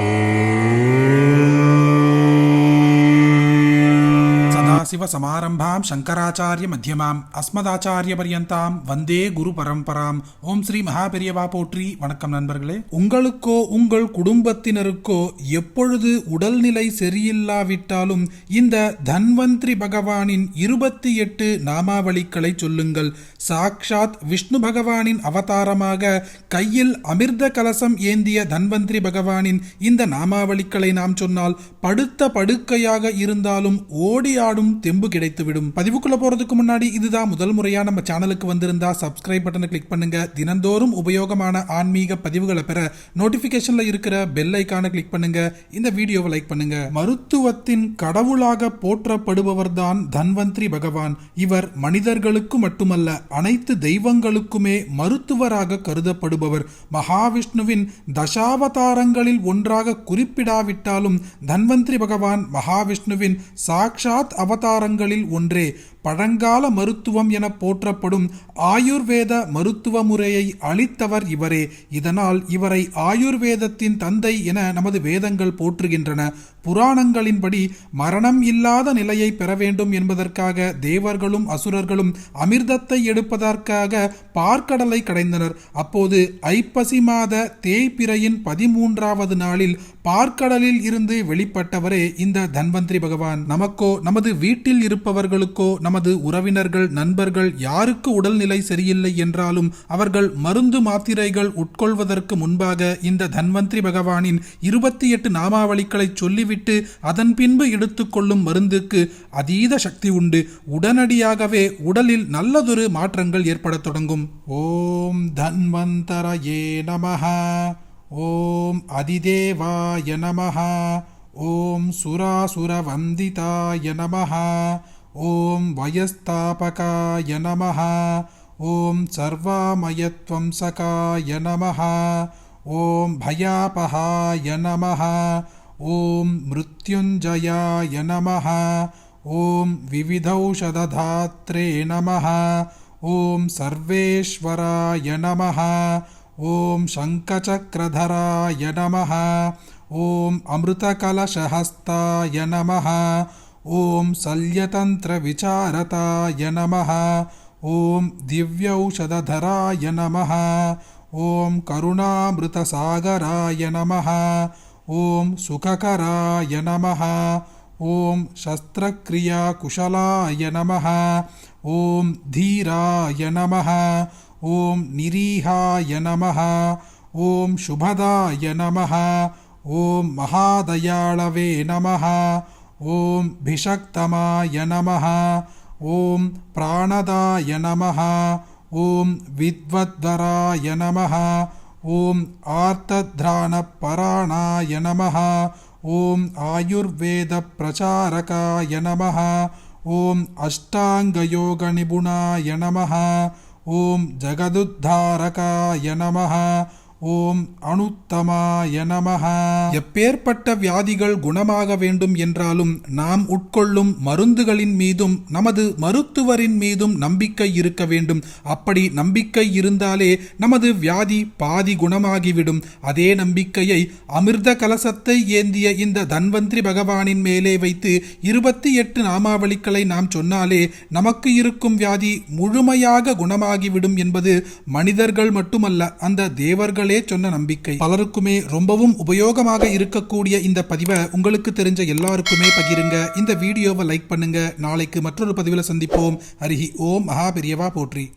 Oh. சமாரம்பாம் Shankaracharya மத்தியமாம் அஸ்மதாச்சாரிய பரியந்தாம் வந்தே குரு பரம்பராம் ஓம் ஸ்ரீ மகாபெரியவா போற்றி வணக்கம் நண்பர்களே. உங்களுக்கோ உங்கள் குடும்பத்தினருக்கோ எப்பொழுது உடல்நிலை சரியில்லாவிட்டாலும் இந்த தன்வந்திரி பகவானின் இருபத்தி எட்டு நாமாவளிகளை சொல்லுங்கள். சாக்ஷாத் விஷ்ணு பகவானின் அவதாரமாக கையில் அமிர்த கலசம் ஏந்திய தன்வந்திரி பகவானின் இந்த நாமாவளிகளை நாம் சொன்னால் படுத்த படுக்கையாக இருந்தாலும் ஓடி ஆடும் தெம்பு கிடைத்துவிடும். பதிவுக்குள்ள போறதுக்கு முன்னாடி இதுதான் முதல் முறையா நம்ம சேனலுக்கு வந்திருந்தா சப்ஸ்கிரைப் பட்டனை கிளிக் பண்ணுங்க. தினந்தோறும் உபயோகமான ஆன்மீக பதிவுகளை பெற நோட்டிபிகேஷன்ல இருக்கிற பெல் ஐக்கான கிளிக் பண்ணுங்க. இந்த வீடியோவை லைக் பண்ணுங்க. மருத்துவத்தின் கடவுளாக போற்றப்படுபவர் தான் தன்வந்திரி பகவான். இவர் மனிதர்களுக்கு மட்டுமல்ல அனைத்து தெய்வங்களுக்குமே மருத்துவராக கருதப்படுபவர். மகாவிஷ்ணுவின் தசாவதாரங்களில் ஒன்றாக குறிப்பிடாவிட்டாலும் தன்வந்திரி பகவான் மகாவிஷ்ணுவின் சாக்ஷாத் அவதாரங்களில் ஒன்றே. பழங்கால மருத்துவம் என போற்றப்படும் ஆயுர்வேத மருத்துவ முறையை அளித்தவர் இவரே. இதனால் இவரை ஆயுர்வேதத்தின் தந்தை என நமது வேதங்கள் போற்றுகின்றன. புராணங்களின்படி மரணம் இல்லாத நிலையை பெற வேண்டும் என்பதற்காக தேவர்களும் அசுரர்களும் அமிர்தத்தை எடுப்பதற்காக பார்க்கடலை கடைந்தனர். அப்போது ஐப்பசி மாத தேய்பிறையின் பதிமூன்றாவது நாளில் பார்க்கடலில் இருந்து வெளிப்பட்டவரே இந்த தன்வந்திரி பகவான். நமக்கோ நமது வீட்டில் இருப்பவர்களுக்கோ நமது உறவினர்கள் நண்பர்கள் யாருக்கு உடல்நிலை சரியில்லை என்றாலும் அவர்கள் மருந்து மாத்திரைகள் உட்கொள்வதற்கு முன்பாக இந்த தன்வந்திரி பகவானின் இருபத்தி எட்டு நாமாவளிகளை சொல்லிவிட்டு அதன் பின்பு எடுத்துக்கொள்ளும் மருந்துக்கு அதீத சக்தி உண்டு. உடனடியாகவே உடலில் நல்லதொரு மாற்றங்கள் ஏற்படத் தொடங்கும். ஓம் தன்வந்தரையே நமஹ. ஓம் அதிதேவாய நமஹ. ஓம் சுராசுரவந்திதாய நமஹா. ॐ वयस्तापकाय नमः। ॐ सर्वामयत्वंसकाय नमः। ॐ भयापहाय नमः। ॐ मृत्युञ्जयाय नमः। ॐ विविधौषधधात्रे नमः। ॐ सर्वेश्वराय नमः। ॐ शङ्खचक्रधराय नमः। ॐ अमृतकलशहस्ताय नमः ॐ शल्यतन्त्रविचारताय नमः। ॐ दिव्यौषधधराय नमः। ॐ करुणामृतसागराय नमः। ॐ सुखकराय नमः। ॐ शस्त्रक्रियाकुशलाय नमः। ॐ धीराय नमः। ॐ निरीहाय नमः। ॐ शुभदाय नमः। ॐ महादयाळवे नमः ॐ भिषक्तमाय नमः। ॐ प्राणदाय नमः। ॐ विद्वद्वराय नमः। ॐ आर्तध्राणपराणाय नमः। ॐ आयुर्वेदप्रचारकाय नमः। ॐ अष्टाङ्गयोगनिपुणाय नमः। ॐ जगदुद्धारकाय नमः ஓம் அனுத்தமாய நமஹ. எப்பேற்பட்ட வியாதிகள் குணமாக வேண்டும் என்றாலும் நாம் உட்கொள்ளும் மருந்துகளின் மீதும் நமது மருத்துவரின் மீதும் நம்பிக்கை இருக்க வேண்டும். அப்படி நம்பிக்கை இருந்தாலே நமது வியாதி பாதி குணமாகிவிடும். அதே நம்பிக்கையை அமிர்த கலசத்தை ஏந்திய இந்த தன்வந்திரி பகவானின் மேலே வைத்து இருபத்தி எட்டு நாமாவளிகளை நாம் சொன்னாலே நமக்கு இருக்கும் வியாதி முழுமையாக குணமாகிவிடும் என்பது மனிதர்கள் மட்டுமல்ல அந்த தேவர்கள் அவர்களே சொன்ன நம்பிக்கை. பலருக்குமே ரொம்பவும் உபயோகமாக இருக்கக்கூடிய இந்த பதிவை உங்களுக்கு தெரிஞ்ச எல்லாருக்குமே பகிருங்க. இந்த வீடியோவை லைக் பண்ணுங்க. நாளைக்கு மற்றொரு பதிவில் சந்திப்போம். ஹரிஹி ஓம். மகா பெரியவா போற்றி.